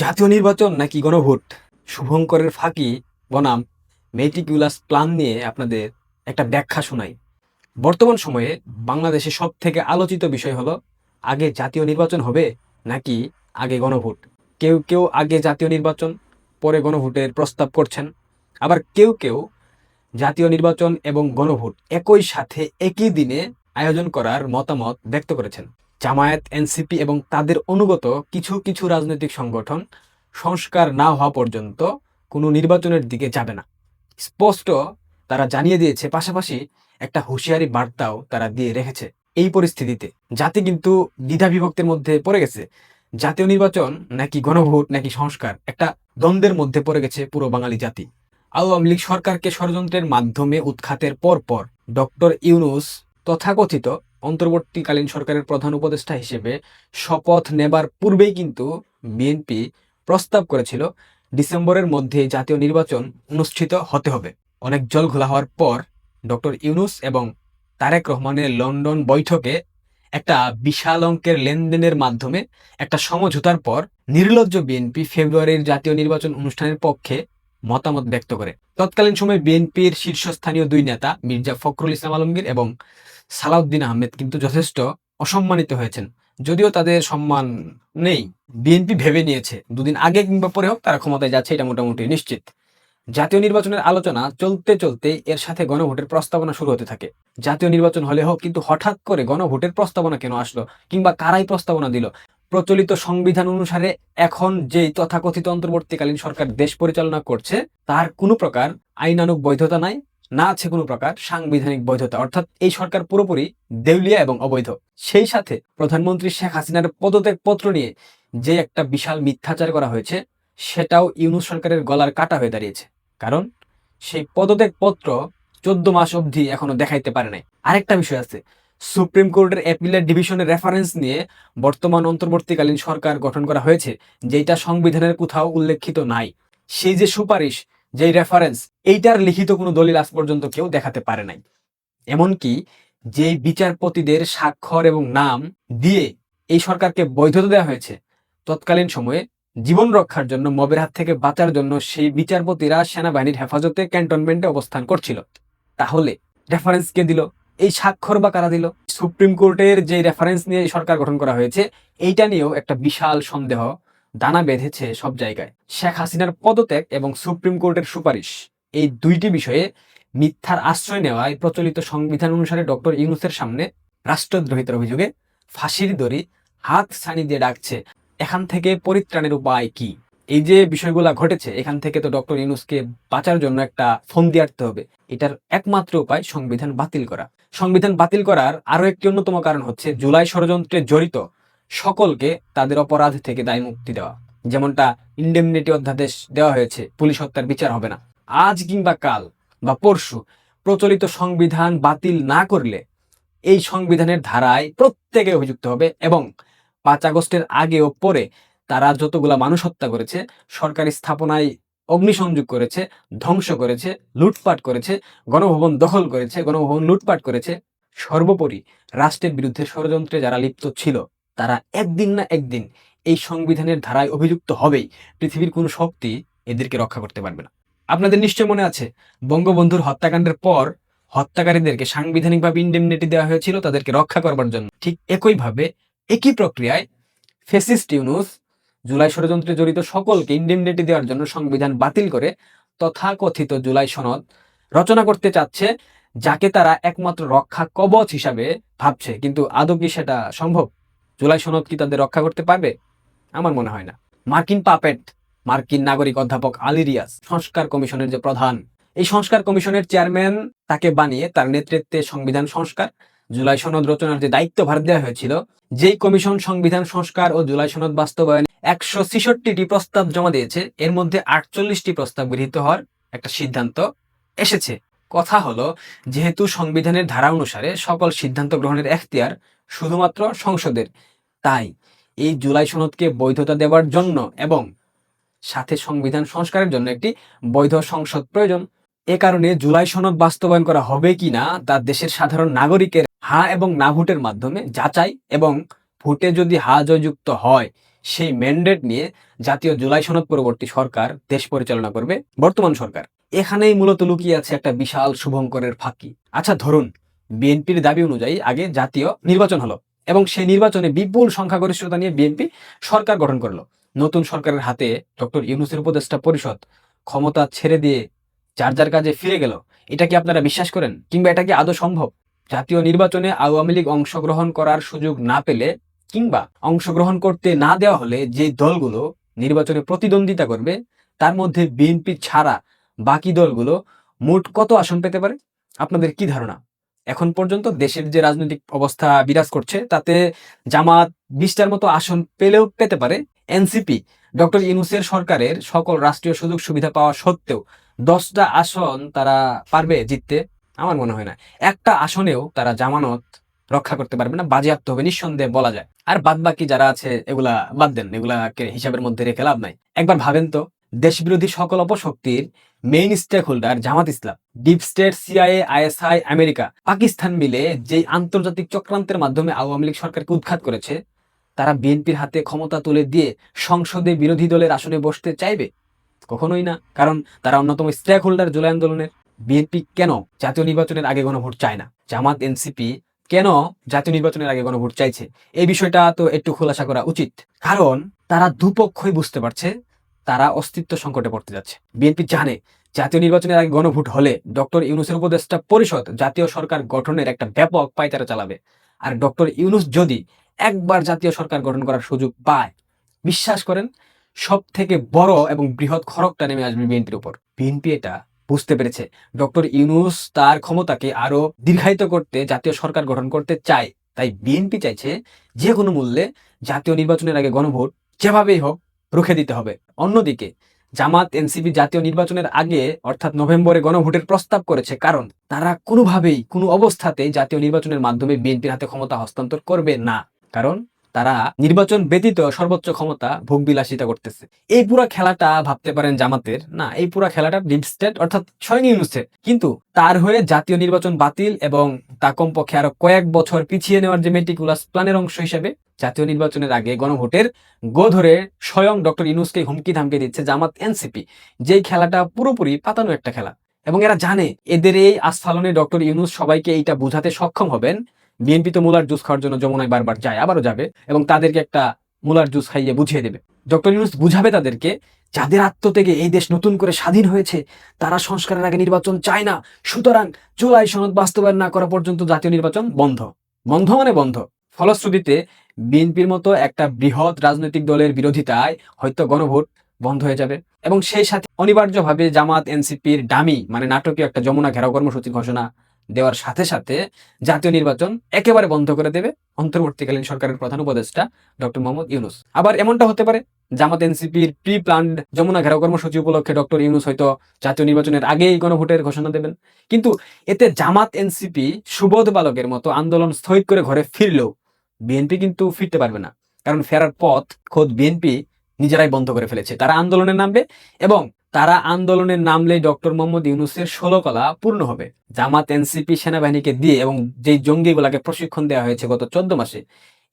জাতীয় নির্বাচন নাকি গণভোট? শুভঙ্করের ফাঁকি, বনাম, মেটিকুলাস প্ল্যান নিয়ে আপনাদের একটা ব্যাখ্যা শোনাই। বর্তমান সময়ে বাংলাদেশে সব থেকে আলোচিত বিষয় হলো, আগে জাতীয় নির্বাচন হবে নাকি আগে গণভোট? কেউ কেউ আগে জাতীয় নির্বাচন, পরে গণভোটের প্রস্তাব করছেন। আবার কেউ কেউ জাতীয় নির্বাচন এবং গণভোট একই সাথে একই দিনে আয়োজন করার মতামত ব্যক্ত করেছেন। জামায়াত, এনসিপি এবং তাদের অনুগত কিছু কিছু রাজনৈতিক সংগঠন সংস্কার না হওয়া পর্যন্ত কোনো নির্বাচনের দিকে যাবে না। স্পষ্ট তারা জানিয়ে দিয়েছে, পাশাপাশি একটা হুঁশিয়ারি বার্তাও তারা দিয়ে রেখেছে এই পরিস্থিতিতে। জাতি কিন্তু দ্বিধা বিভক্তের মধ্যে পড়ে গেছে, জাতীয় নির্বাচন নাকি গণভোট নাকি সংস্কার, একটা দ্বন্দ্বের মধ্যে পড়ে গেছে পুরো বাঙালি জাতি। আওয়ামী লীগ সরকারকে ষড়যন্ত্রের মাধ্যমে উৎখাতের পর পর ডক্টর ইউনুস তথাকথিত অন্তর্বর্তীকালীন সরকারের প্রধান উপদেষ্টা হিসেবে শপথ নেবার পূর্বেই কিন্তু বিএনপি প্রস্তাব করেছিল, ডিসেম্বরের মধ্যে জাতীয় নির্বাচন অনুষ্ঠিত হতে হবে। অনেক জল ঘোলা হওয়ার পর ডক্টর ইউনুস এবং তারেক রহমানের লন্ডন বৈঠকে একটা বিশাল অঙ্কের লেনদেনের মাধ্যমে একটা সমঝোতার পর নির্লজ্জ বিএনপি ফেব্রুয়ারির জাতীয় নির্বাচন অনুষ্ঠানের পক্ষে মতামত ব্যক্ত করে। তৎকালীন সময়ে বিএনপির শীর্ষস্থানীয় দুই নেতা মির্জা ফখরুল ইসলাম আলমগীর এবং সালাউদ্দিন আহমেদ কিন্তু যথেষ্ট অসম্মানিত হয়েছেন। যদিও তাদের সম্মান নেই, বিএনপি ভেবে নিয়েছে। দুদিন আগে কিংবা পরে হোক তারা ক্ষমতায় যাচ্ছে, এটা মোটামুটি নিশ্চিত। জাতীয় নির্বাচনের আলোচনা চলতে চলতে এর সাথে গণভোটের প্রস্তাবনা শুরু হতে থাকে। জাতীয় নির্বাচন হলে হোক কিন্তু হঠাৎ করে গণভোটের প্রস্তাবনা কেন আসলো? কিংবা কারাই প্রস্তাবনা দিল? প্রচলিত সংবিধান অনুসারে এখন যেই তথাকথিত অন্তর্বর্তীকালীন সরকার দেশ পরিচালনা করছে, তার কোনো প্রকার আইনানুক বৈধতা নাই, না আছে কোনো প্রকার সাংবিধানিক বৈধতা। অর্থাৎ এই সরকার পুরোপুরি দেউলিয়া এবং অবৈধ। সেই সাথে প্রধানমন্ত্রী শেখ হাসিনার পদত্যাগ পত্র নিয়ে যে একটা বিশাল মিথ্যাচার করা হয়েছে, সেটাও ইউনুস সরকারের গলার কাটা হয়ে দাঁড়িয়েছে। কারণ সেই পদত্যাগ পত্র চোদ্দ মাস অবধি এখনও দেখাইতে পারে নাই। আরেকটা বিষয় আছে সুপ্রিম কোর্টের অ্যাপিলেট ডিভিশনের রেফারেন্স নিয়ে বর্তমান অন্তর্বর্তীকালীন সরকার গঠন করা হয়েছে, যেটা সংবিধানের কোথাও উল্লেখিত নাই। সেই যে সুপারিশ, যেই রেফারেন্স, এইটার লিখিত কোনো দলিল আজ পর্যন্ত কেউ দেখাতে পারে নাই। এমনকি যেই বিচারপতিদের স্বাক্ষর এবং নাম দিয়ে এই সরকারকে বৈধতা দেওয়া হয়েছে, তৎকালীন সময়ে জীবন রক্ষার জন্য, মবের হাত থেকে বাঁচার জন্য সেই বিচারপতিরা সেনাবাহিনীর হেফাজতে ক্যান্টনমেন্টে অবস্থান করছিল। তাহলে রেফারেন্স কে দিল? এই স্বাক্ষর বা কারা দিল? সুপ্রিম কোর্টের যে রেফারেন্স নিয়ে সরকার গঠন করা হয়েছে, এইটা নিয়েও একটা বিশাল সন্দেহ, দানা বেঁধেছে সব জায়গায়। শেখ হাসিনার পদত্যাগ এবং সুপ্রিম কোর্টের সুপারিশ, এই দুইটি বিষয়ে মিথ্যার আশ্রয় নেওয়ায় প্রচলিত সংবিধান অনুসারে ডক্টর ইউনুসের সামনে রাষ্ট্রদ্রোহিতার অভিযোগে ফাঁসির দড়ি হাত ছানি দিয়ে ডাকছে। এখান থেকে পরিত্রাণের উপায় কি? এই যে বিষয়গুলা ঘটেছে, এখান থেকে তো ডক্টর ইউনুসকে বাঁচার জন্য একটা ফোন দিয়ে হবে। এটার একমাত্র উপায় সংবিধান বাতিল করা। সংবিধান বাতিল করার আরও একটি অন্যতম কারণ হচ্ছে জুলাই ষড়যন্ত্রে জড়িত সকলকে তাদের অপরাধ থেকে দায় মুক্তি দেওয়া। যেমনটা ইন্ডেমনিটি অধ্যাদেশ দেওয়া হয়েছে, পুলিশ হত্যার বিচার হবে না। আজ কিংবা কাল বা পরশু প্রচলিত সংবিধান বাতিল না করলে এই সংবিধানের ধারায় প্রত্যেকে অভিযুক্ত হবে এবং পাঁচ আগস্টের আগে ও পরে তারা যতগুলা মানুষ হত্যা করেছে, সরকারি স্থাপনায় অগ্নিসংযোগ করেছে, ধ্বংস করেছে, লুটপাট করেছে, গণভবন দখল করেছে, গণভবন লুটপাট করেছে, সর্বোপরি রাষ্ট্রের বিরুদ্ধে ষড়যন্ত্রে যারা লিপ্ত ছিল, তারা একদিন না একদিন এই সংবিধানের ধারায় অভিযুক্ত হবেই। পৃথিবীর কোনো শক্তি এদেরকে রক্ষা করতে পারবে না। আপনাদের নিশ্চয় মনে আছে, বঙ্গবন্ধুর হত্যাকাণ্ডের পর হত্যাকারীদেরকে সাংবিধানিকভাবে ইন্ডেমনিটি দেওয়া হয়েছিল, তাদেরকে রক্ষা করবার জন্য। ঠিক একইভাবে, একই প্রক্রিয়ায় ফেসিস্ট ইউনুস জুলাই ষড়যন্ত্রে জড়িত সকলকে ইন্ডেমনিটি দেওয়ার জন্য সংবিধান বাতিল করে তথাকথিত জুলাই সনদ রচনা করতে চাচ্ছে, যাকে তারা একমাত্র রক্ষা কবচ হিসাবে ভাবছে। কিন্তু আদৌ কি সেটা সম্ভব? জুলাই সনদ কি তাদের রক্ষা করতে পারবে? আমার মনে হয় না। মার্কিন পাপেট, মার্কিন নাগরিক অধ্যাপক আলিরিয়াস সংস্কার কমিশনের যে প্রধান, এই সংস্কার কমিশনের চেয়ারম্যান তাকে বানিয়ে তার নেতৃত্বে সংবিধান সংস্কার, জুলাই সনদ রচনার যে দায়িত্বভার দেওয়া হয়েছিল, যেই কমিশন সংবিধান সংস্কার ও জুলাই সনদ বাস্তবায়ন একশো ছেষট্টিটি প্রস্তাব জমা দিয়েছে, এর মধ্যে আটচল্লিশটি প্রস্তাব গৃহীত হওয়ার একটা সিদ্ধান্ত এসেছে। কথা হলো, যেহেতু সংবিধানের ধারা অনুসারে সকল সিদ্ধান্ত গ্রহণের এখতিয়ার শুধুমাত্র সংসদের, তাই এই জুলাই সনদকে বৈধতা দেওয়ার জন্য এবং সাথে সংবিধান সংস্কারের জন্য একটি বৈধ সংসদ প্রয়োজন। এ কারণে জুলাই সনদ বাস্তবায়ন করা হবে কি না, তা দেশের সাধারণ নাগরিকের হা এবং না ভোটের মাধ্যমে যাচাই এবং ভোটে যদি হা জয়যুক্ত হয় সেই ম্যান্ডেট নিয়ে জাতীয় জুলাই সনদ পরবর্তী সরকার দেশ পরিচালনা করবে, বর্তমান সরকার। এখানেই মূলত লুকিয়ে আছে একটা বিশাল শুভঙ্করের ফাঁকি। আচ্ছা ধরুন, বিএনপির দাবি অনুযায়ী আগে জাতীয় নির্বাচন হলো এবং সেই নির্বাচনে বিপুল সংখ্যাগরিষ্ঠতা নিয়ে বিএনপি সরকার গঠন করল। নতুন সরকারের হাতে ডক্টর ইউনুসের উপদেষ্টা পরিষদ ক্ষমতা ছেড়ে দিয়ে যার যার কাজে ফিরে গেল, এটা কি আপনারা বিশ্বাস করেন? কিংবা এটা কি আদৌ সম্ভব? জাতীয় নির্বাচনে আওয়ামী লীগ অংশগ্রহণ করার সুযোগ না পেলে কিংবা অংশগ্রহণ করতে না দেওয়া হলে যে দলগুলো নির্বাচনে প্রতিদ্বন্দ্বিতা করবে, তার মধ্যে বিএনপি ছাড়া বাকি দলগুলো মোট কত আসন পেতে পারে? আপনাদের কি ধারণা? এখন পর্যন্ত দেশের যে রাজনৈতিক অবস্থা বিরাজ করছে, তাতে জামাত বিশটার মতো আসন পেলেও পেতে পারে। এনসিপি ডক্টর ইউনুসের সরকারের সকল রাষ্ট্রীয় সুযোগ সুবিধা পাওয়া সত্ত্বেও দশটা আসন তারা পারবে জিততে, আমার মনে হয় না। একটা আসনেও তারা জামানত রক্ষা করতে পারবে না, বাজেয়াপ্ত হবে, নিঃসন্দেহে বলা যায়। আর বাদ বাকি যারা আছে, এগুলা বাদ দেন, এগুলাকে হিসাবের মধ্যে রেখে লাভ নাই। একবার ভাবেন তো, দেশবিরোধী সকল অপশক্তির main stake holder Jamaat Islam deep state CIA ISI America Pakistan মিলে যে আন্তর্জাতিক চক্রান্তের মাধ্যমে আওয়ামী লীগ সরকারকে উৎখাত করেছে, তারা বিএনপির হাতে ক্ষমতা তুলে দিয়ে সংসদে বিরোধী দলের আসনে বসতে চাইবে? কখনোই না, কারণ তারা অন্যতম স্টেক হোল্ডার জুলাই আন্দোলনের। বিএনপি কেন জাতীয় নির্বাচনের আগে গণভোট চায় না? জামাত এনসিপি কেন জাতীয় নির্বাচনের আগে গণভোট চাইছে? এই বিষয়টা তো একটু খোলাসা করা উচিত। কারণ তারা দুপক্ষই বুঝতে পারছে, তারা অস্তিত্ব সংকটে পড়তে যাচ্ছে। বিএনপি জানে, জাতীয় নির্বাচনের আগে গণভোট হলে ডক্টর ইউনুসের উপদেষ্টা পরিষদ জাতীয় সরকার গঠনের একটা ব্যাপক পায়তারা চালাবে। আর ডক্টর ইউনুস যদি একবার জাতীয় সরকার গঠন করার সুযোগ পায়, বিশ্বাস করেন সব থেকে বড় এবং বৃহৎ খড়কটা নেমে আসবে বিএনপির উপর। বিএনপি এটা বুঝতে পেরেছে। ডক্টর ইউনুস তার ক্ষমতাকে আরও দীর্ঘায়িত করতে জাতীয় সরকার গঠন করতে চায়। তাই বিএনপি চাইছে যে কোনো মূল্যে জাতীয় নির্বাচনের আগে গণভোট যেভাবেই হোক রুখে দিতে হবে। অন্যদিকে, জামাত, এনসিপি জাতীয় নির্বাচনের আগে, অর্থাৎ নভেম্বরে গণভোটের প্রস্তাব করেছে কারণ তারা কোনোভাবেই কোনো অবস্থাতে জাতীয় নির্বাচনের মাধ্যমে বিএনপির হাতে ক্ষমতা হস্তান্তর করবে না। কারণ তারা নির্বাচন ব্যতীত সর্বোচ্চ ক্ষমতা ভোগ বিলাসিতা করতেছে। এই পুরো খেলাটা ভাবতে পারেন জামাতের, না, এই পুরো খেলাটা ডিপ স্টেট অর্থাৎ ছয় নিউজে কিন্তু তার হয়ে জাতীয় নির্বাচন বাতিল এবং তা কমপক্ষে আরও কয়েক বছর পিছিয়ে নেওয়ার যে মেটিকুলাস প্ল্যানের অংশ হিসেবে জাতীয় নির্বাচনের আগে গণভোটের গো ধরে স্বয়ং ডক্টর ইনুসকে হুমকি ধামকে দিচ্ছে জামাত এনসিপি। যেই খেলাটা পুরোপুরি পাতানো একটা খেলা। এবং এরা জানে, এদের এই আস্ফালনে ডক্টর ইউনুস সবাইকে এইটা বোঝাতে সক্ষম হবেন বিএনপি তো মুলার জুস খাওয়ার জন্য যমুনায় বারবার যায়, আবারও যাবে এবং তাদেরকে একটা মুলার জুস খাইয়ে বুঝিয়ে দেবে। ডক্টর ইউনুস বুঝাবে তাদেরকে, যাদের আত্ম থেকে এই দেশ নতুন করে স্বাধীন হয়েছে, তারা সংস্কারের আগে নির্বাচন চায় না। সুতরাং জুলাই সনদ বাস্তবায়ন না করা পর্যন্ত জাতীয় নির্বাচন বন্ধ। বন্ধ মানে বন্ধ। ফলশ্রুতিতে বিএনপির মতো একটা বৃহৎ রাজনৈতিক দলের বিরোধিতায় হয়তো গণভোট বন্ধ হয়ে যাবে। এবং সেই সাথে অনিবার্যভাবে জামাত এনসিপির ডামি মানে নাটকীয় একটা যমুনা ঘেরাও কর্মসূচি ঘোষণা দেওয়ার সাথে সাথে জাতীয় নির্বাচন একেবারে বন্ধ করে দেবে অন্তর্বর্তীকালীন সরকারের প্রধান উপদেষ্টা ডক্টর মোহাম্মদ ইউনুস। আবার এমনটা হতে পারে, জামাত এনসিপির প্রি প্ল্যান্ড যমুনা ঘেরাও কর্মসূচি উপলক্ষে ডক্টর ইউনুস হয়তো জাতীয় নির্বাচনের আগেই গণভোটের ঘোষণা দেবেন। কিন্তু এতে জামাত এনসিপি সুবোধ বালকের মতো আন্দোলন স্থগিত করে ঘরে ফিরলেও বিএনপি কিন্তু ফিরতে পারবে না। কারণ ফেরার পথ খোদ বিএনপি নিজেরাই বন্ধ করে ফেলেছে। তারা আন্দোলনে নামবে এবং তারা আন্দোলনে নামলে ডক্টর মোহাম্মদ ইউনুসের ষোলো কলা পূর্ণ হবে। জামাত, এনসিপি সেনাবাহিনীকে দিয়ে এবং যেই জঙ্গিগুলাকে প্রশিক্ষণ দেওয়া হয়েছে গত চোদ্দ মাসে,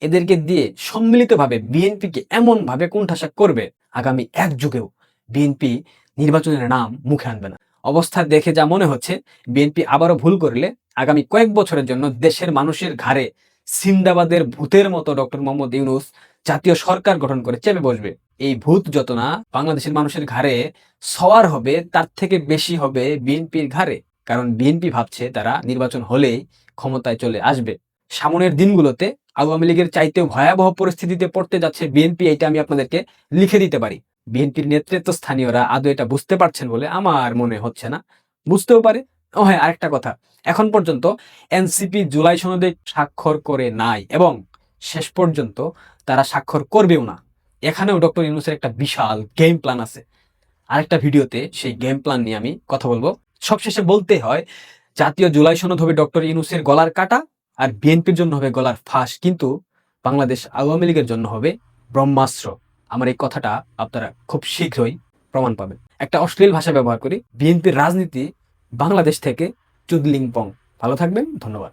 এদেরকে দিয়ে সম্মিলিতভাবে বিএনপিকে এমন ভাবে কোণঠাসা করবে আগামী এক যুগেও বিএনপি নির্বাচনের নাম মুখে আনবে না। অবস্থা দেখে যা মনে হচ্ছে, বিএনপি আবারও ভুল করলে আগামী কয়েক বছরের জন্য দেশের মানুষের ঘাড়ে সিন্দাবাদের ভূতের মতো ডক্টর মোহাম্মদ ইউনুস জাতীয় সরকার গঠন করে চেপে বসবে। এই ভূত যত না বাংলাদেশের মানুষের ঘাড়ে সওয়ার হবে, তার থেকে বেশি হবে বিএনপির ঘাড়ে। কারণ বিএনপি ভাবছে তারা নির্বাচন হলেই ক্ষমতায় চলে আসবে। সামনের দিনগুলোতে আওয়ামী লীগের চাইতেও ভয়াবহ পরিস্থিতিতে পড়তে যাচ্ছে বিএনপি এটা আমি আপনাদেরকে লিখে দিতে পারি। বিএনপির নেতৃত্ব স্থানীয়রা আদৌ এটা বুঝতে পারছেন বলে আমার মনে হচ্ছে না। বুঝতেও পারে ও হ্যাঁ আরেকটা কথা। এখন পর্যন্ত এনসিপি জুলাই সনদে স্বাক্ষর করে নাই এবং শেষ পর্যন্ত তারা স্বাক্ষর করবেও না। এখানেও ডক্টর ইউনুসের একটা বিশাল গেম প্ল্যান আছে। আরেকটা ভিডিওতে সেই গেম প্ল্যান নিয়ে আমি কথা বলব। সবশেষে বলতে হয়, জাতীয় জুলাই সনদ হবে ডক্টর ইউনুসের গলার কাটা আর বিএনপির জন্য হবে গলার ফাঁস। কিন্তু বাংলাদেশ আওয়ামী লীগের জন্য হবে ব্রহ্মাস্ত্র। আমার এই কথাটা আপনারা খুব শীঘ্রই প্রমাণ পাবেন। একটা অশ্লীল ভাষা ব্যবহার করি। বিএনপির রাজনীতি বাংলাদেশ থেকে চুদলিংপং ভালো থাকবেন ধন্যবাদ।